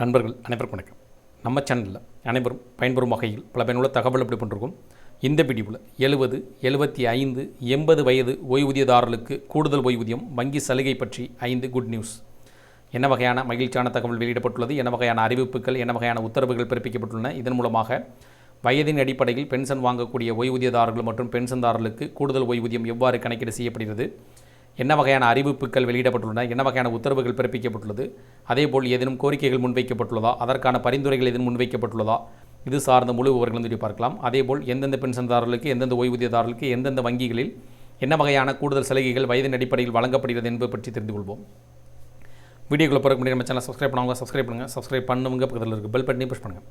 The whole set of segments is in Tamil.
நண்பர்கள் அனைவருக்கும் வணக்கம். நம்ம சேனலில் அனைவரும் பயன்பெறும் வகையில் பல பயனுள்ள தகவல் எப்படி பண்ணிருக்கோம். இந்த பிடிவில் எழுபது எழுபத்தி ஐந்து எண்பது வயது ஓய்வூதியதாரர்களுக்கு கூடுதல் ஓய்வூதியம் வங்கி சலுகை பற்றி ஐந்து குட் நியூஸ் என்ன வகையான மகிழ்ச்சியான தகவல் வெளியிடப்பட்டுள்ளது? என்ன வகையான அறிவிப்புகள் என்ன வகையான உத்தரவுகள் பிறப்பிக்கப்பட்டுள்ளன? இதன் மூலமாக வயதின் அடிப்படையில் பென்ஷன் வாங்கக்கூடிய ஓய்வூதியதாரர்கள் மற்றும் பென்ஷன்தாரர்களுக்கு கூடுதல் ஓய்வூதியம் எவ்வாறு கணக்கீடு செய்யப்படுகிறது? என்ன வகையான அறிவிப்புகள் வெளியிடப்பட்டுள்ளன? என்ன வகையான உத்தரவுகள் பிறப்பிக்கப்பட்டுள்ளது? அதேபோல் ஏதேனும் கோரிக்கைகள் முன்வைக்கப்பட்டுள்ளதா? அதற்கான பரிந்துரைகள் ஏதேனும் முன்வைக்கப்பட்டுள்ளதா? இது சார்ந்த முழு விவரங்களும் சொல்லி பார்க்கலாம். அதேபோல் எந்தெந்த பென்ஷன்தாரர்களுக்கு எந்தெந்த ஓய்வூதியதாரர்களுக்கு எந்தெந்த வங்கிகளில் என்ன வகையான கூடுதல் சலுகைகள் வயதின் அடிப்படையில் வழங்கப்படுகிறது என்பது பற்றி தெரிந்து கொள்வோம். வீடியோக்குள்ள பிறகு முடியும் நம்ம சேனல் சப்ஸ்கிரைப் பண்ணுவாங்க சப்ஸ்கிரைப் பண்ணுங்கள் சப்ஸ்கிரைப் பண்ணுங்க பக்கத்தில் இருக்குது பெல் பட்டனையும் புஷ் பண்ணுங்கள்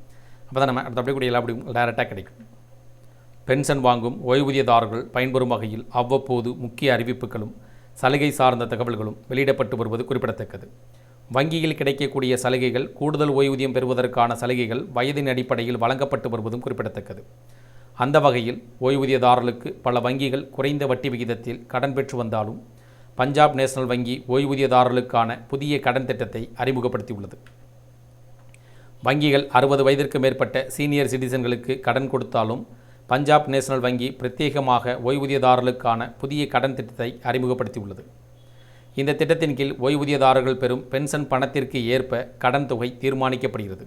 அப்போ தான் நம்ம அடுத்த அப்படியே கூட எல்லா அப்படியும் டேரெக்டாக கிடைக்கும். பென்ஷன் வாங்கும் ஓய்வூதியதாரர்கள் பயன்பெறும் வகையில் அவ்வப்போது முக்கிய அறிவிப்புகளும் சலுகை சார்ந்த தகவல்களும் வெளியிடப்பட்டு வருவது குறிப்பிடத்தக்கது. வங்கியில் கிடைக்கக்கூடிய சலுகைகள் கூடுதல் ஓய்வூதியம் பெறுவதற்கான சலுகைகள் வயதின் அடிப்படையில் வழங்கப்பட்டு வருவதும் குறிப்பிடத்தக்கது. அந்த வகையில் ஓய்வூதியதாரர்களுக்கு பல வங்கிகள் குறைந்த வட்டி விகிதத்தில் கடன் பெற்று வந்தாலும் பஞ்சாப் நேஷனல் வங்கி ஓய்வூதியதாரர்களுக்கான புதிய கடன் திட்டத்தை அறிமுகப்படுத்தியுள்ளது. வங்கிகள் அறுபது வயதிற்கு மேற்பட்ட சீனியர் சிட்டிசன்களுக்கு கடன் கொடுத்தாலும் பஞ்சாப் நேஷனல் வங்கி பிரத்யேகமாக ஓய்வூதியதாரர்களுக்கான புதிய கடன் திட்டத்தை அறிமுகப்படுத்தியுள்ளது. இந்த திட்டத்தின் கீழ் ஓய்வூதியதாரர்கள் பெறும் பென்ஷன் பணத்திற்கு ஏற்ப கடன் தொகை தீர்மானிக்கப்படுகிறது.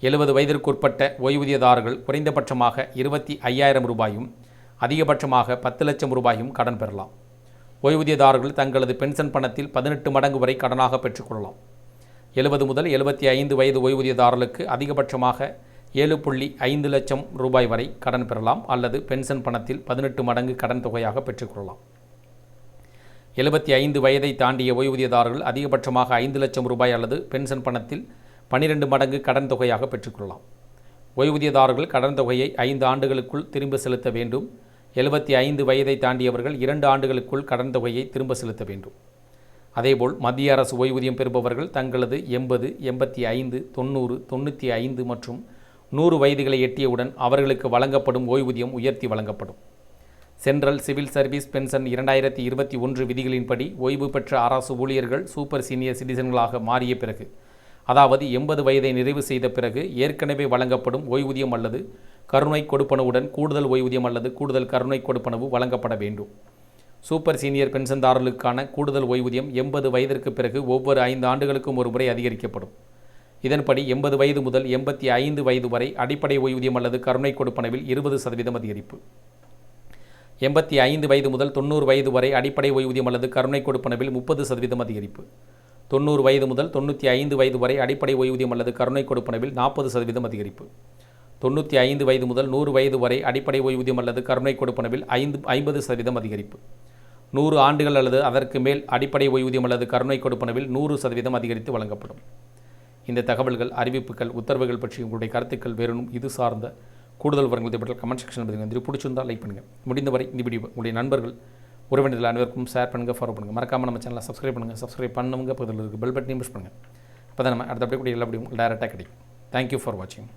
எழுபது வயதிற்குட்பட்ட ஓய்வூதியதாரர்கள் குறைந்தபட்சமாக இருபத்தி ஐயாயிரம் ரூபாயும் அதிகபட்சமாக பத்து லட்சம் ரூபாயும் கடன் பெறலாம். ஓய்வூதியதாரர்கள் தங்களது பென்ஷன் பணத்தில் பதினெட்டு மடங்கு வரை கடனாக பெற்றுக்கொள்ளலாம் எழுபது முதல் எழுபத்தி ஐந்து வயது ஓய்வூதியதாரர்களுக்கு அதிகபட்சமாக ஏழு புள்ளி ஐந்து லட்சம் ரூபாய் வரை கடன் பெறலாம் அல்லது பென்ஷன் பணத்தில் பதினெட்டு மடங்கு கடன் தொகையாக பெற்றுக்கொள்ளலாம். எழுபத்தி ஐந்து வயதை தாண்டிய ஓய்வூதியதாரர்கள் அதிகபட்சமாக ஐந்து லட்சம் ரூபாய் அல்லது பென்ஷன் பணத்தில் பன்னிரெண்டு மடங்கு கடன் தொகையாக பெற்றுக்கொள்ளலாம். ஓய்வூதியதாரர்கள் கடன் தொகையை ஐந்து ஆண்டுகளுக்குள் திரும்ப செலுத்த வேண்டும். எழுபத்தி ஐந்து வயதை தாண்டியவர்கள் இரண்டு ஆண்டுகளுக்குள் கடன் தொகையை திரும்ப செலுத்த வேண்டும். அதேபோல் மத்திய அரசு ஓய்வூதியம் பெறுபவர்கள் தங்களது எண்பது எண்பத்தி ஐந்து தொண்ணூறு தொண்ணூற்றி ஐந்து மற்றும் நூறு வயதுகளை எட்டியவுடன் அவர்களுக்கு வழங்கப்படும் ஓய்வூதியம் உயர்த்தி வழங்கப்படும். சென்ட்ரல் சிவில் சர்வீஸ் பென்ஷன் இரண்டாயிரத்தி இருபத்தி ஒன்று விதிகளின்படி ஓய்வு பெற்ற அரசு ஊழியர்கள் சூப்பர் சீனியர் சிட்டிசன்களாக மாறிய பிறகு அதாவது எண்பது வயதை நிறைவு செய்த பிறகு ஏற்கனவே வழங்கப்படும் ஓய்வூதியம் அல்லது கருணை கொடுப்பனவுடன் கூடுதல் ஓய்வூதியம் அல்லது கூடுதல் கருணை கொடுப்பனவு வழங்கப்பட வேண்டும். சூப்பர் சீனியர் பென்ஷன்தாரர்களுக்கான கூடுதல் ஓய்வூதியம் எண்பது வயதிற்கு பிறகு ஒவ்வொரு ஐந்து ஆண்டுகளுக்கும் ஒரு முறை அதிகரிக்கப்படும். இதன்படி எண்பது வயது முதல் எண்பத்தி ஐந்து வயது வரை அடிப்படை ஓய்வூதியம் அல்லது கருணை கொடுப்பனவில் இருபது சதவீதம் அதிகரிப்பு. எண்பத்தி ஐந்து வயது முதல் தொண்ணூறு வயது வரை அடிப்படை ஓய்வூதியம் அல்லது கருணை கொடுப்பனவில் முப்பது சதவீதம் அதிகரிப்பு. தொண்ணூறு வயது முதல் தொண்ணூற்றி ஐந்து வயது வரை அடிப்படை ஓய்வூதியம் அல்லது கருணை கொடுப்பனவில் நாற்பது சதவீதம் அதிகரிப்பு. தொண்ணூற்றி ஐந்து வயது முதல் நூறு வயது வரை அடிப்படை ஓய்வூதியம் அல்லது கருணை கொடுப்பனவில் ஐந்து ஐம்பது சதவீதம் அதிகரிப்பு. நூறு ஆண்டுகள் அல்லது அதற்கு மேல் அடிப்படை ஓய்வூதியம் அல்லது கருணை கொடுப்பனவில் நூறு சதவீதம் அதிகரித்து வழங்கப்படும். இந்த தகவல்கள் அறிவிப்புகள் உத்தரவுகள் பற்றி உங்களுடைய கருத்துக்கள் வேறும் இது சார்ந்த கூடுதல் விவரங்களை பற்றி கமெண்ட் செக்ஷன் பதிவு வந்து பிடிச்சிருந்தால் லைக் பண்ணுங்கள் முடிந்தவரை இந்த வீடியோ உங்களுடைய நண்பர்கள் உறவினர்கள் அனைவருக்கும் ஷேர் பண்ணுங்கள் ஃபாலோ பண்ணுங்கள் மறக்காமல் நம்ம சேனலை சப்ஸ்கிரைப் பண்ணுங்கள் சப்ஸ்கிரைப் பண்ணுங்க பக்கத்தில் இருக்குது பெல் பட்டனையும் புஷ் பண்ணுங்கள் அப்போ தான் நம்ம அடுத்த கூட எல்லா அப்படியும் டேரெக்டாக கிடைக்கும். தேங்க்யூ ஃபார் வாட்சிங்